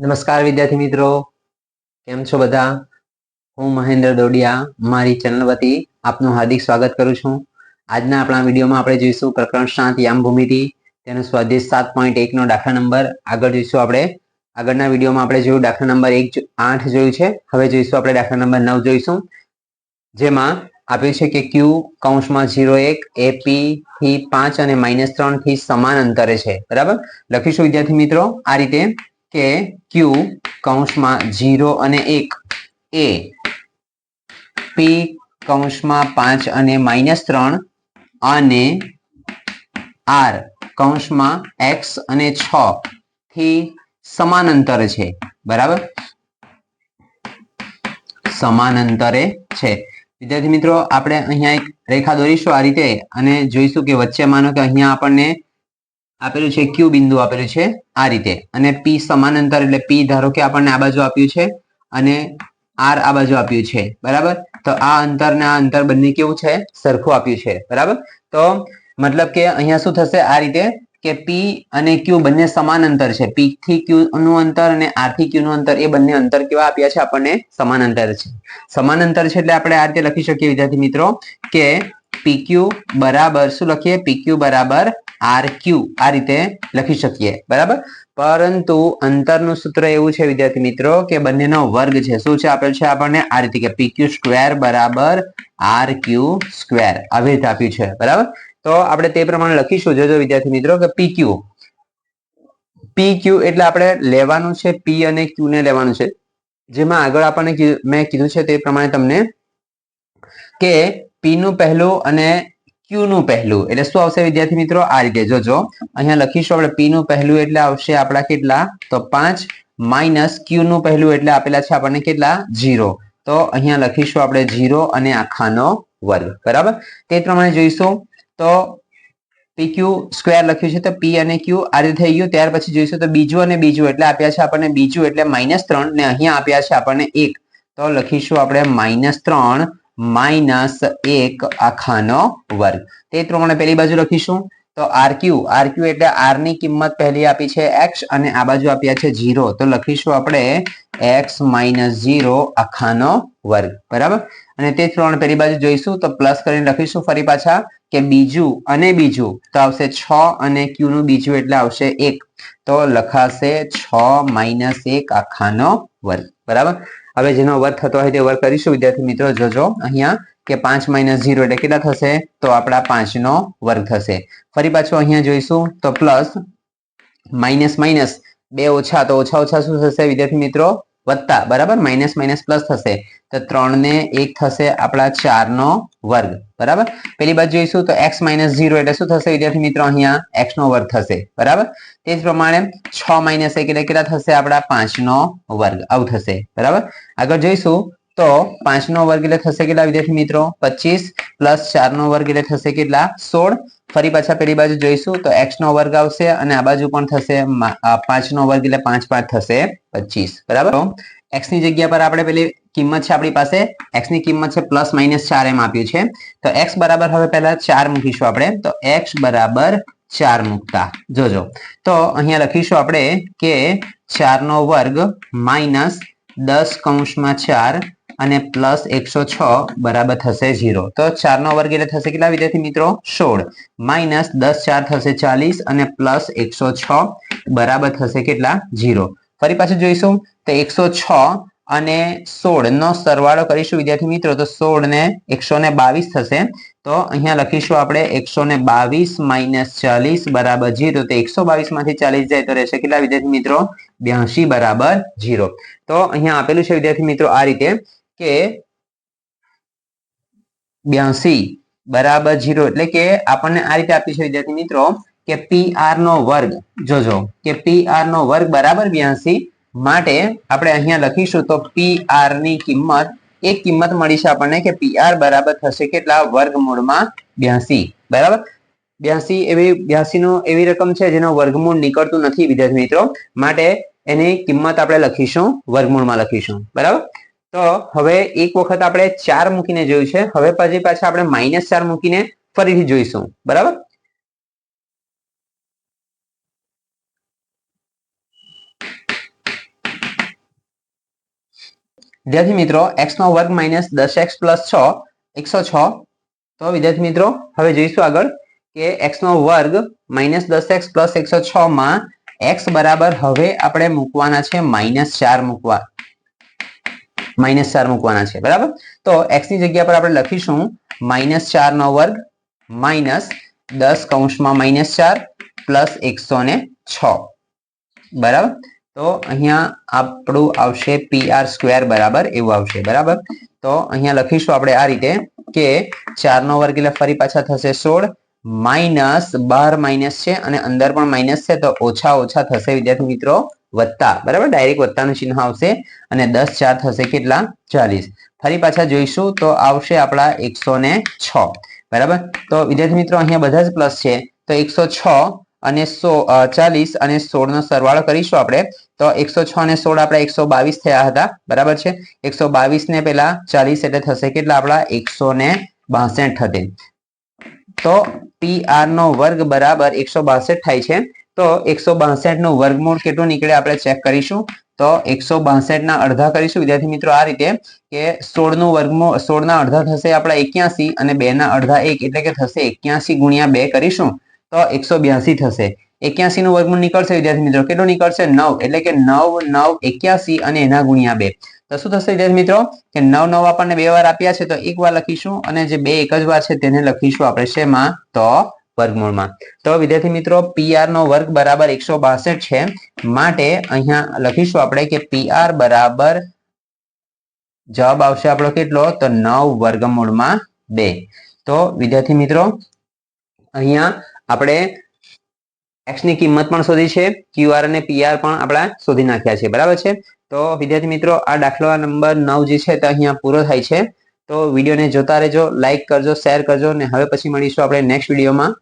નમસ્કાર વિદ્યાર્થી મિત્રો. કેમ છો બધા? હું મહેન્દ્ર દોડિયા, મારી ચેનલ વતી આપનું હાર્દિક સ્વાગત કરું છું. આજના આપણા વિડીયોમાં આપણે જોઈશું પ્રકરણ શાંત યામ ભૂમિતિ તેનો સ્વાધ્યાય સાત પોઈન્ટ એકનો દાખલા નંબર. આગળ જોઈશું આપણે. આગળના વિડીયોમાં આપણે જોયું દાખલા નંબર એક આઠ જોયું છે. હવે જોઈશું આપણે દાખલા નંબર નવ જોઈશું. જેમાં આપ્યું છે કે ક્યુ કૌંસમાં ઝીરો એક એ થી પાંચ અને માઇનસ ત્રણથી સમાન અંતરે છે. બરાબર? લખીશું વિદ્યાર્થી મિત્રો આ રીતે. કે ક્યુ કૌંસમાં ઝીરો અને એક. એ પી કૌંસમાં પાંચ અને માઇનસ ત્રણ અને આર કૌંસમાં એક્સ અને છ થી સમાન અંતરે છે. બરાબર? સમાન અંતરે છે. વિદ્યાર્થી મિત્રો, આપણે અહીંયા એક રેખા દોરીશું આ રીતે અને જોઈશું કે વચ્ચે માનો કે અહીંયા આપણને આપેલું છે ક્યુ બિંદુ આપેલું છે આ રીતે. અને પી સમાન અંતર એટલે પી ધારો કે આપણને આ બાજુ આપ્યું છે અને આર આ બાજુ આપ્યું છે. બરાબર? તો આ અંતર ને આ અંતર બંને કેવું છે? સરખું આપ્યું છે. બરાબર? તો મતલબ કે અહીંયા શું થશે? આ રીતે કે પી અને ક્યુ બંને સમાન અંતર છે. પી થી ક્યુ નું અંતર અને આરથી ક્યુ નું અંતર એ બંને અંતર કેવા આપ્યા છે? આપણને સમાન અંતર છે. સમાન અંતર છે એટલે આપણે આ રીતે લખી શકીએ વિદ્યાર્થી મિત્રો કે પીક્યુ બરાબર શું લખીએ? પીક્યુ બરાબર આર ક્યુ આ રીતે લખી શકીએ, બરાબર? પરંતુ અંતરનું સૂત્ર એવું છે, વિદ્યાર્થી મિત્રો, કે બંનેનો વર્ગ છે. શું છે આપેલ છે? આપણને આ રીતે કે પીક્યુ સ્ક્વેર બરાબર આર ક્યુ સ્ક્વેર રીતે આપ્યું છે, બરાબર? તો આપણે તે પ્રમાણે લખીશું. જોજો વિદ્યાર્થી મિત્રો, કે પી ક્યુ પી ક્યુ એટલે આપણે લેવાનું છે પી અને ક્યુ ને લેવાનું છે. જેમાં આગળ આપણને મેં કીધું છે તે પ્રમાણે તમને કે પી નું પહેલું અને ક્યુ નું પહેલું. એટલે શું આવશે વિદ્યાર્થી મિત્રો? આ રીતે જોજો. અહીંયા લખીશું આપણે પી નું પહેલું એટલે આવશે આપણા કેટલા? તો પાંચ માઇનસ ક્યુ નું પહેલું એટલે આપેલા છે આપણને કેટલા? જીરો તો અહીંયા લખીશું આપણે જીરો અને આખાનો વર્ગ. બરાબર? તે પ્રમાણે જોઈશું. તો પી ક્યુ સ્ક્વેર લખ્યું છે તો પી અને ક્યુ આ રીતે થઈ ગયું. ત્યાર પછી જોઈશું તો બીજું અને બીજું એટલે આપ્યા છે આપણને બીજું એટલે માઇનસ ત્રણ ને અહીંયા આપ્યા છે આપણને એક. તો લખીશું આપણે માઇનસ ત્રણ માઇનસ એક આખાનો વર્ગ. તે ત્રણ પેલી બાજુ લખીશું. તો આર ક્યુ આર ક્યુ એટલે આરની કિંમત પહેલી આપી છે એક્સ અને આ બાજુ આપ્યા છે જીરો તો લખીશું આપણે એક્સ માઇનસ જીરો આખાનો વર્ગ. બરાબર? અને તે ત્રણ પેલી બાજુ જોઈશું. તો પ્લસ કરીને લખીશું ફરી પાછા કે બીજું અને બીજું. તો આવશે છ અને ક્યુ નું બીજું એટલે આવશે એક. તો લખાશે છ માઇનસ એક આખાનો વર્ગ. બરાબર? હવે જેનો વર્ગ થતો હોય તે વર્ગ કરીશું. વિદ્યાર્થી મિત્રો, જોજો અહીંયા કે પાંચ માઇનસ ઝીરો એટલે કેટલા થશે? તો આપણા પાંચ નો વર્ગ થશે. ફરી પાછું અહીંયા જોઈશું. તો પ્લસ માઇનસ માઇનસ બે ઓછા તો ઓછા ઓછા શું થશે વિદ્યાર્થી મિત્રો? વત્તા, બરાબર? માઇનસ માઇનસ પ્લસ થશે. તો ત્રણ ને એક થશે આપણા ચાર નો વર્ગ, બરાબર? પેલી બાજુ જોઈશું તો એક્સ માઇનસ ઝીરો એટલે શું થશે વિદ્યાર્થી મિત્રો? અહીંયા એક્સ નો વર્ગ થશે, બરાબર? તે જ પ્રમાણે છ માઇનસ એક એટલે કેટલા થશે? આપણા પાંચ નો વર્ગ, આવું થશે, બરાબર? આગળ જોઈશું તો પાંચ નો વર્ગ એટલે થશે કેટલા વિદ્યાર્થી મિત્રો? પચીસ પ્લસ ચાર નો વર્ગ એટલે થશે કેટલા? સોળ. ફરી પાછા પેલી બાજુ જોઈશું તો એક્સ નો વર્ગ આવશે અને આ બાજુ પણ થશે પાંચ નો વર્ગ એટલે પાંચ પાંચ થશે પચીસ. બરાબર? એક્સની જગ્યા પર આપણે પેલી કિંમત છે આપણી પાસે. એક્સની કિંમત છે પ્લસ માઇનસ ચાર એમ આપ્યું છે. તો એક્સ બરાબર હવે પહેલા ચાર મૂકીશું આપણે. તો એક્સ બરાબર ચાર મૂકતા. જોજો. તો અહીંયા લખીશું આપણે કે ચાર નો વર્ગ માઇનસ દસ કૌંસમાં ચાર અને પ્લસ એકસો છ બરાબર થશે ઝીરો તો ચાર નો વર્ગ એટલે થશે કેટલા વિદ્યાર્થી મિત્રો? સોળ. માઇનસ દસ ચાર થશે ચાલીસ અને પ્લસ એકસો છ બરાબર થશે કેટલા? ઝીરો ફરી પાછું જોઈશું. તો એકસો છ અને સોળ નો સરવાળો કરીશું વિદ્યાર્થી મિત્રો. તો સોળ ને એકસો ને બાવીસ થશે. તો અહીંયા લખીશું આપણે એકસો ને બાવીસ માઇનસ ચાલીસ બરાબર જીરો તો એકસો બાવીસમાંથી ચાલીસ જાય તો રહેશે કેટલા વિદ્યાર્થી મિત્રો? બ્યાસી બરાબર જીરો તો અહીંયા આપેલું છે વિદ્યાર્થી મિત્રો આ રીતે. કે બ્યાસી બરાબર જીરો એટલે કે આપણને આ રીતે આપી છે વિદ્યાર્થી મિત્રો કે પી આર નો વર્ગ, જોજો, કે પી આર નો વર્ગ બરાબર બ્યાસી માટે આપણે અહીંયા લખીશું તો પી આરની કિંમત, એક કિંમત મળી છે આપણને કે પી આર બરાબર થશે કેટલા? વર્ગમૂળમાં બ્યાસી. બરાબર? બ્યાસી એવી બ્યાસી નો એવી રકમ છે જેનો વર્ગમૂળ નીકળતું નથી વિદ્યાર્થી મિત્રો. માટે એની કિંમત આપણે લખીશું, વર્ગમૂળમાં લખીશું. બરાબર? તો હવે એક વખત આપણે ચાર મૂકીને જોયું છે. હવે પછી પાછા આપણે માઇનસ ચાર મૂકીને ફરીથી જોઈશું. બરાબર? વિદ્યાર્થી મિત્રો એક્સ નો વર્ગ માઇનસ દસ એક્સ પ્લસ છ, એકસો છ. તો વિદ્યાર્થી મિત્રો, હવે જોઈશું આગળ કે એક્સ નો વર્ગ માઇનસ દસ એક્સ પ્લસ એકસો છ માં એક્સ બરાબર હવે આપણે મૂકવાના છે માઇનસ ચાર મૂકવા. માઇનસ ચાર મૂકવાના છે, બરાબર? તો એક્સની જગ્યા પર આપણે લખીશું માઇનસ ચાર નો વર્ગ માઇનસ દસ કૌંસમાં માઇનસ ચાર પ્લસ એકસો ને છ, બરાબર? તો અહીંયા આપણું આવશે પી આર સ્ક્વેર બરાબર એવું આવશે, બરાબર? તો અહીંયા લખીશું આપણે આ રીતે કે ચાર નો વર્ગ એટલે ફરી પાછા થશે સોળ માઇનસ બાર માઇનસ છે અને અંદર પણ માઇનસ છે તો ઓછા ઓછા થશે વિદ્યાર્થી મિત્રો વત્તા, બરાબર? ડાયરેક્ટ વત્તાનું ચિહ્ન આવશે અને દસ ચાર થશે કેટલા? ચાલીસ. ફરી પાછા જોઈશું તો આવશે આપણા એકસો ને છ. બરાબર? તો વિદ્યાર્થી મિત્રો, અહીંયા બધા જ પ્લસ છે. તો એકસો છ અને સો ચાલીસ અને સોળ નો સરવાળો કરીશું આપણે. તો એકસો છ અને સોળ આપણા એકસો બાવીસ થયા હતા. બરાબર છે? એકસો બાવીસ ને પેલા ચાલીસ એટલે થશે કેટલા આપણા? એકસો ને બાસઠ થશે તો પી આર નો વર્ગ બરાબર એકસો બાસઠ થાય છે. તો એકસો બાસઠનું વર્ગમૂળ કેટલું નીકળે આપણે ચેક કરીશું. તો એકસો બાસઠ ના અડધા કરીશું. વિદ્યાર્થી મિત્રો, આ રીતે કે સોળનું વર્ગમૂળ, સોળ ના અડધા થશે આપણા એક્યાસી અને બે ના અડધા એક, એટલે કે થશે એક્યાસી ગુણ્યા બે કરીશું. તો એકસો બ્યાસી થશે. એક્યાસી નું વર્ગમૂળ નીકળશે, વિદ્યાર્થી મિત્રો. કેટલું નીકળશે? નવ, એટલે કે નવ નવ, એક્યાસી અને એના ગુણ્યા બે. તો શું થશે વિદ્યાર્થી મિત્રો? કે નવ નવ આપણને બે વાર આપ્યા છે, તો એક વાર લખીશું અને જે બે એક જ વાર છે તેને લખીશું આપણે શેમાં? તો વર્ગમૂળમાં. તો વિદ્યાર્થી મિત્રો પી આર નો વર્ગ બરાબર એકસો બાસઠ છે. માટે અહીંયા લખીશું આપણે કે પી આર બરાબર જવાબ આવશે આપણો કેટલો? તો નવ વર્ગમૂળમાં બે. તો વિદ્યાર્થી મિત્રો, અહીંયા આપણે એક્સની કિંમત પણ શોધી છે. ક્યુઆર અને પીઆર પણ આપણા શોધી નાખ્યા છે. બરાબર છે? તો વિદ્યાર્થી મિત્રો, આ દાખલો નંબર નવ જે છે તે અહીંયા પૂરો થાય છે. તો વિડીયોને જોતા રહેજો લાઇક કરજો, શેર કરજો અને હવે પછી મળીશું આપણે નેક્સ્ટ વિડીયોમાં.